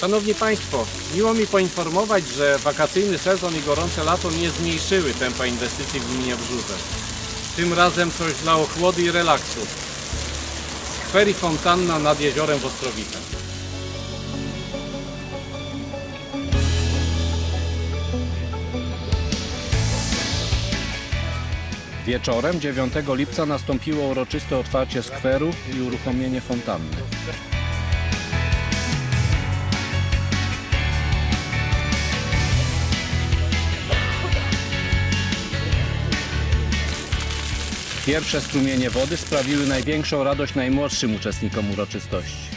Szanowni Państwo, miło mi poinformować, że wakacyjny sezon i gorące lato nie zmniejszyły tempa inwestycji w gminie Brzuże. Tym razem coś dla ochłody i relaksu. Skwer fontanna nad jeziorem w Ostrowicach. Wieczorem 9 lipca nastąpiło uroczyste otwarcie skweru i uruchomienie fontanny. Pierwsze strumienie wody sprawiły największą radość najmłodszym uczestnikom uroczystości.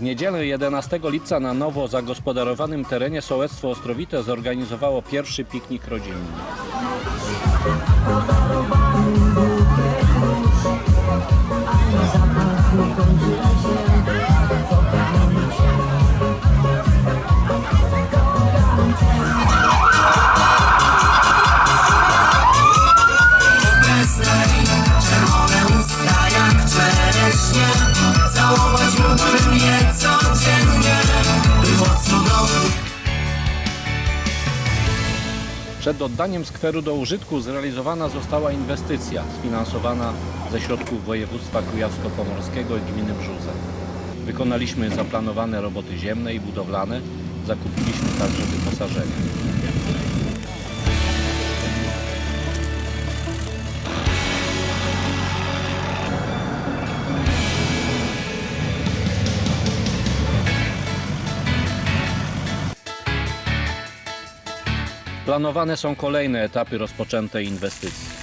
W niedzielę 11 lipca na nowo zagospodarowanym terenie Sołectwo Ostrowite zorganizowało pierwszy piknik rodzinny. Całować mógłbym Przed oddaniem skweru do użytku zrealizowana została inwestycja sfinansowana ze środków województwa kujawsko-pomorskiego i gminy Brzuze. Wykonaliśmy zaplanowane roboty ziemne i budowlane, zakupiliśmy także wyposażenie. Planowane są kolejne etapy rozpoczętej inwestycji.